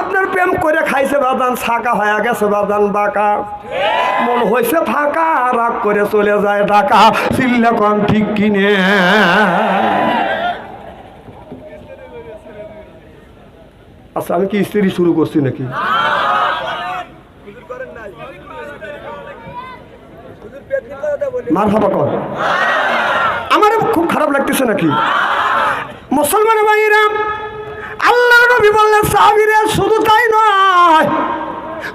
আপনার প্রেম করে খাইছে বাদান ছাকা হয়ে গেছে বাদান বাঁকা। মন হয়েছে ফাঁকা, রাগ করে চলে যায় ঢাকা। চিল্লা কম ঠিক কিনে। আচ্ছা আমি কি স্ত্রী শুরু করছি নাকি? মার হাবা কর। আমার খুব খারাপ লাগতেছে নাকি? মুসলমান ভাইরা নবী বললেন সাহাবিরে শুধু তাই নয়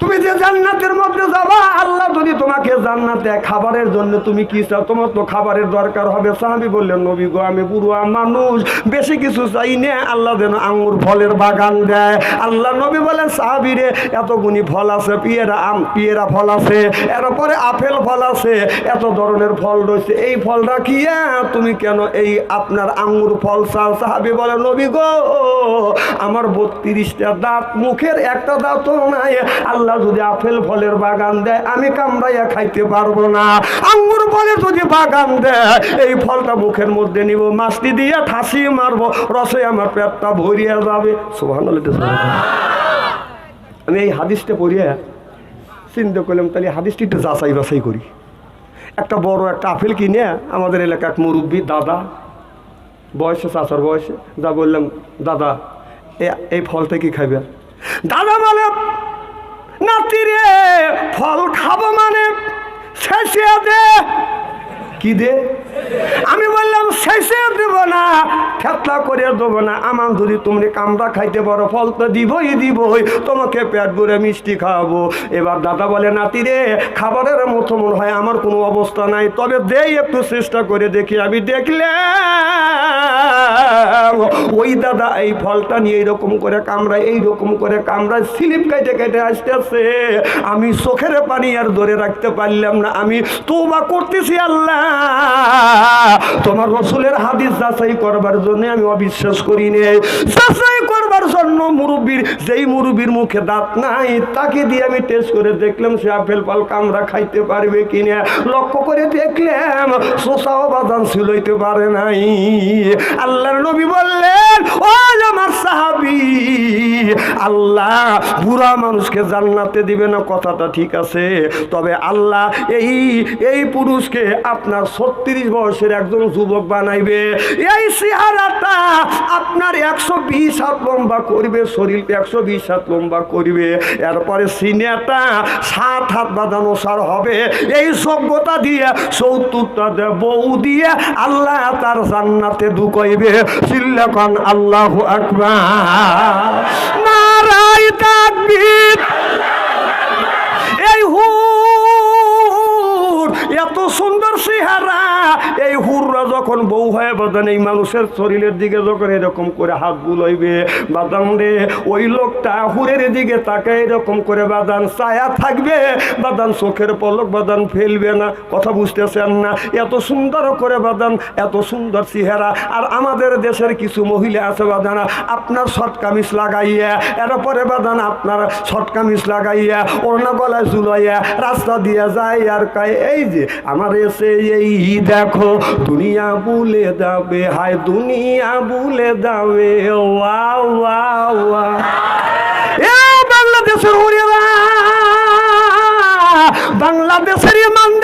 তুমি যে জান্নাতের মধ্যে যাবা, আল্লাহ যদি তোমাকে জান্নাতে খাবারের জন্য তুমি কি চাও? তোমার তো খাবারের দরকার হবে। সাহাবি বললেন, নবী গো, আমি বুড়া মানুষ, বেশি কিছু চাই না। আল্লাহ যেন আঙ্গুর ফলের বাগান দেয়। আল্লাহ নবী বলেন সাহাবিরে এত গুণী ফল আছে, পিয়েরা আম, পিয়েরা ফল আছে এরপরে আপেল ফল আছে, এত ধরনের ফল রয়েছে। এই ফল রাখিয়া তুমি কেন এই আপনার আঙ্গুর ফল চাও? সাহাবি বলে নবী গো, আমার বত্রিশটা দাঁত, মুখের একটা দাঁতও নাই। আল্লাহ যদি আপেল ফলের বাগান দেয়, আমি কামড়াইয়া খাইতে পারব না। আঙ্গুর ফলে যদি বাগান দেয়, এই ফলটা মুখের মধ্যে নিব, মাছটি দিয়ে ঠাসি মারবো, রসে আমার পেটটা ভরিয়া যাবে। সোহান আমি এই হাদিসটা পড়িয়া চিন্তা করলাম, তাহলে হাদিসটি একটু যাচাই বাছাই করি। একটা বড় একটা আপেল কিনে আমাদের এলাকা এক মুরব্বী দাদা, বয়সে, চাচার বয়সে, যা বললাম, দাদা এই ফলটা কি খাইবে? দাদা বলে নাতি তীরে ফল খাব মানে? শেষে দে কি দে? আমি বললাম শেষে দেব না খেতলা করে দেবো না। আমার যদি তুমি কামড়া খাইতে পারো, ফল তো দিবই দিবই। তোমাকে পেট ভরে মিষ্টি খাওয়াবো। এবার দাদা বলে, নাতি রে, খাবারের মতো মনে হয় আমার কোনো অবস্থা নাই। তবে দেই একটু চেষ্টা করে দেখি। আমি দেখলে ওই দাদা এই ফলটা নিয়ে এইরকম করে কামড়ায়, এইরকম করে কামড়ায়, স্লিপ কেটে কেটে আসতে আসছে আমি চোখের পানি আর ধরে রাখতে পারলাম না। আমি তো বা করতেছি আল্লাহ। তোমার রসুলের হাদিস যাচাই করবার জন্য আমি অবিশ্বাস করি নে। করবার জন্য মুরব্বীর, যেই মুরব্বীর মুখে দাঁত নাই, তাকে দিয়ে আমি টেস্ট করে দেখলাম সে আপেল পাল খাইতে পারবে লক্ষ্য করে দেখলাম পারে নাই। আল্লাহর নবী বললেন, ও আমার সাহাবি, আল্লাহ বুড়া মানুষকে জান্নাতে দিবে না, কথাটা ঠিক আছে। তবে আল্লাহ এই এই পুরুষকে আপনার ছত্রিশ বয়সের একজন যুবক বানাইবে। এই চেহারাটা আপনার একশো বিশ হাত লম্বা করবে শরীর একশো বিশ হাত লম্বা করবে। এরপরে সিনেটা সাত হাত বাঁধানো সার হবে। এই সভ্যতা দিয়ে সত্তরটা দে- বউ দিয়ে আল্লাহ তার জান্নাতে ঢুকাইবে। চিল্লাখন আল্লাহ আকবার। নারাই তাকবীর। যখন বউ হয়ে বাদান এই মানুষের শরীরের দিকে যখন এরকম করে হাত বুলাইবে, বাদাম রে, ওই লোকটা হুরের দিকে তাকে এরকম করে বাদান ছায়া থাকবে, বাদান চোখের পলক বাদান ফেলবে না। কথা বুঝতেছেন না? এত সুন্দর করে বাদান, এত সুন্দর চেহারা। আর আমাদের দেশের কিছু মহিলা আছে বাদানা, আপনার শর্ট কামিজ লাগাইয়া, এরপরে বাদান আপনার শর্ট কামিজ লাগাইয়া, ওড়না গলায় ঝুলাইয়া, রাস্তা দিয়ে যায় আর কায়, এই যে, আমার এসে এই দেখো, দুনিয়া বুলে যাবে হায় দুনিয়া বুলে যাবে ওয়া ওয়া ওয়া এ বাংলাদেশের উড়িয়া বাংলাদেশের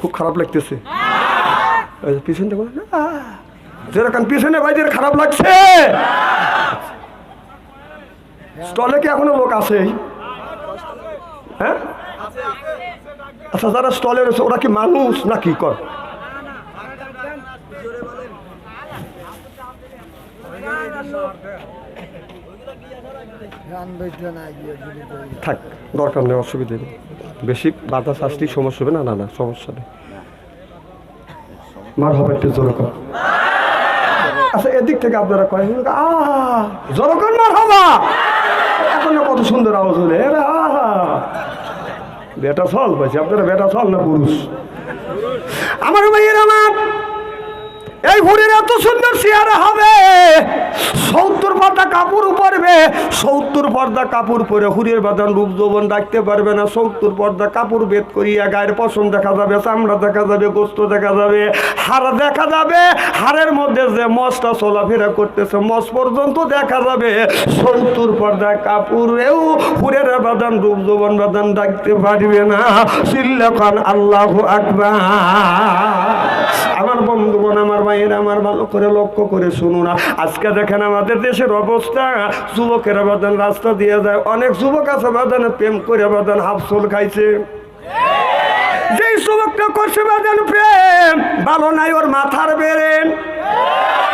খুব খারাপ লাগতেছে। পিছনটা বলে। যেরকম পিছনে ভাইদের খারাপ লাগছে। স্টলে কি এখনও লোক আছে? হ্যাঁ? আচ্ছা যারা স্টলে রয়েছে, ওরা কি মানুষ না কি কর। থাক, দরকার নেই, অসুবিধা নেই। বেশি বাধা শাস্তি সমস্যা হবে না না না, সমস্যা নেই। মার হবে একটু জোর কর। আচ্ছা এদিক থেকে আপনারা কয়েন আহ জনগণ মার হবা। এখন কত সুন্দর আওয়াজ হলে এরা বেটা চল, বলছি, আপনারা বেটা চল না পুরুষ? আমার ভাইয়ের আমার এই ঘুরের এত সুন্দর চেয়ারে হবে। সত্তর পর্দা কাপড় পরবে। সত্তর পর্দা কাপড় পরে হুরের বাদান রূপ যৌবন রাখতে পারবে না। সত্তর পর্দা কাপড় বেদ করিয়া গায়ের পশম দেখা যাবে, চামড়া দেখা যাবে, গোস্ত দেখা যাবে হাড় দেখা যাবে। হাড়ের মধ্যে যে মশটা চলাফেরা করতেছে মশ পর্যন্ত দেখা যাবে। সত্তর পর্দা কাপড়েও হুরের বাদান রূপ যৌবন বাদান রাখতে পারবে না। সিল্লাখান আল্লাহ আকবার। আমার বন্ধুগণ আমার ভাইয়ের আমার, ভালো করে লক্ষ্য করে শুনুন আজকে দেখেন আমাদের দেশের অবস্থা, যুবকেরা বাদান রাস্তা দিয়ে যায়। অনেক যুবক আছে বাদানে প্রেম করে বাদান হাফসোল খাইছে। যেই যুবকটা করছে বাদান প্রেম, ভালো নাই ওর মাথার বেরেন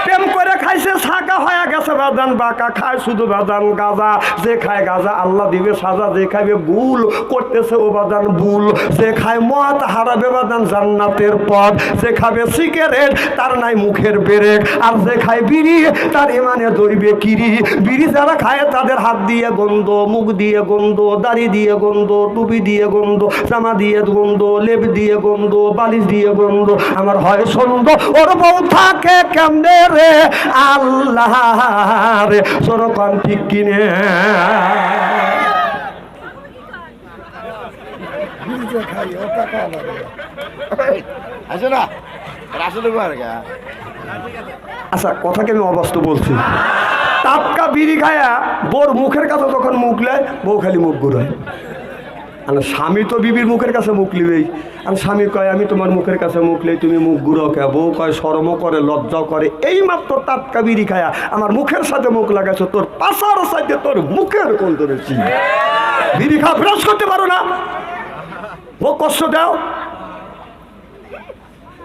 প্রেম করে খাইছে ছাকা হয়ে গেছে বাদান, বাঁকা খায় শুধু বাদান গাজা। যে খায় গাজা, আল্লাহ দিবে সাজা। যে খাইবে গুল করতেছে ও বাদান বুল যে খায় মদ, হারাবে বাদান জান্নাতের পথ। যে খাবে সিগারেট, তার নাই মুখের বেরেক। আর যে খায় বিড়ি, তার ইমানে ধরবে কিরি। বিড়ি যারা খায়, তাদের হাত দিয়ে গন্ধ, মুখ দিয়ে গন্ধ, দাড়ি দিয়ে গন্ধ, টুপি দিয়ে গন্ধ, জামা দিয়ে গন্ধ, লেপ দিয়ে গন্ধ, বালিশ দিয়ে গন্ধ। আমার হয় সন্দ ওর বউ থাকে কেমনে রে? আল্লাহ রে সরকান ঠিক কিনে। আচ্ছা কথাকে আমি অবাস্তব বলছি। টাটকা বিড়ি খায়া বোর মুখের কাছে যখন মুখ নেয় বউ খালি মুখ ঘুরায়। আর স্বামী তো বিবির মুখের কাছে মুখ লিবেই। আর স্বামী কয়, আমি তোমার মুখের কাছে মুখ লেই, তুমি মুখ ঘুরো কে বউ কয়, শরমও করে, লজ্জাও করে এই মাত্র টাটকা বিড়ি খায়া আমার মুখের সাথে মুখ লাগাইছো, তোর পাশার সাথে তোর মুখের কোন ধরেছি বিড়ি খা ব্রাশ করতে পারো না। ও কষ্ট দাও।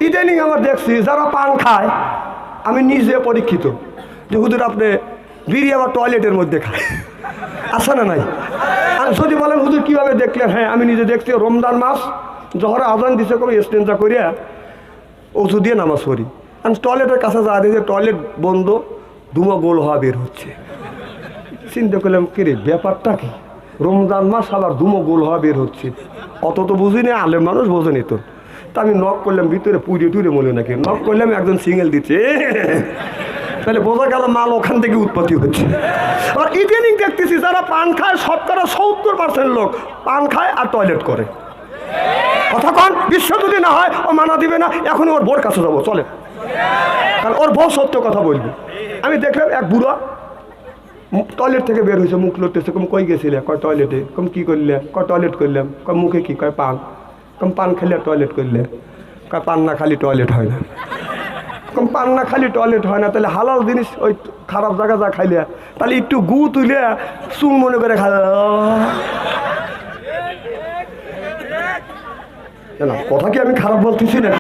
ইদানিং আমার দেখছি যারা পান খায়, আমি নিজে পরীক্ষিত যে হুজুর আপনি বিড়ি আবার টয়লেটের মধ্যে খায়। আসে না নাই? আর যদি বলেন, হুজুর, কীভাবে দেখলেন? হ্যাঁ আমি নিজে দেখছি, রমজান মাস, জহরে আজান দিছে করে স্টেঞ্জা করিয়া ওষু দিয়ে নামাজ পড়ি। আমি টয়লেটের কাছে যা দেখি, টয়লেট বন্ধ, ধুমো গোল হওয়া বের হচ্ছে। চিন্তা করলাম, কিরে, ব্যাপারটা কি? রমজান মাস আবার ধুমো গোল হওয়া বের হচ্ছে। অত তো বুঝিনি আলেম মানুষ বোঝেনি তো তা আমি নক করলাম, ভিতরে পুড়ে টুড়ে মনে নাকি? নক করলাম, একজন সিঙ্গেল দিচ্ছে তাহলে বোঝা গেল মাল ওখান থেকে উৎপত্তি হচ্ছে। আর ইদানিং দেখতেছি যারা পান খায়, শতকরা সত্তর পার্সেন্ট লোক পান খায় আর টয়লেট করে। কথা কন, বিশ্ব যদি না হয়, ও মানা দিবে না এখন ওর বোর কাছে যাব চলে কারণ ওর বউ সত্য কথা বলবে। আমি দেখলাম এক বুড়া টয়লেট থেকে বের হয়েছে, মুখ লড়তেছে, কম কই গেছিলে? কয় টয়লেটে কম কি করলে? কয় টয়লেট করলাম? কয় মুখে কি? কয় পান। কম পান খেলে টয়লেট করলে। কয় পান না খালি টয়লেট হয় না। কম পান্না খালি টয়লেট হয় না, তাহলে হালাল জিনিস ওই খারাপ জায়গা যা খাইলে। তাহলে একটু গু তুলে চুন মনে করে খাল কথা কি আমি খারাপ বলতেছি না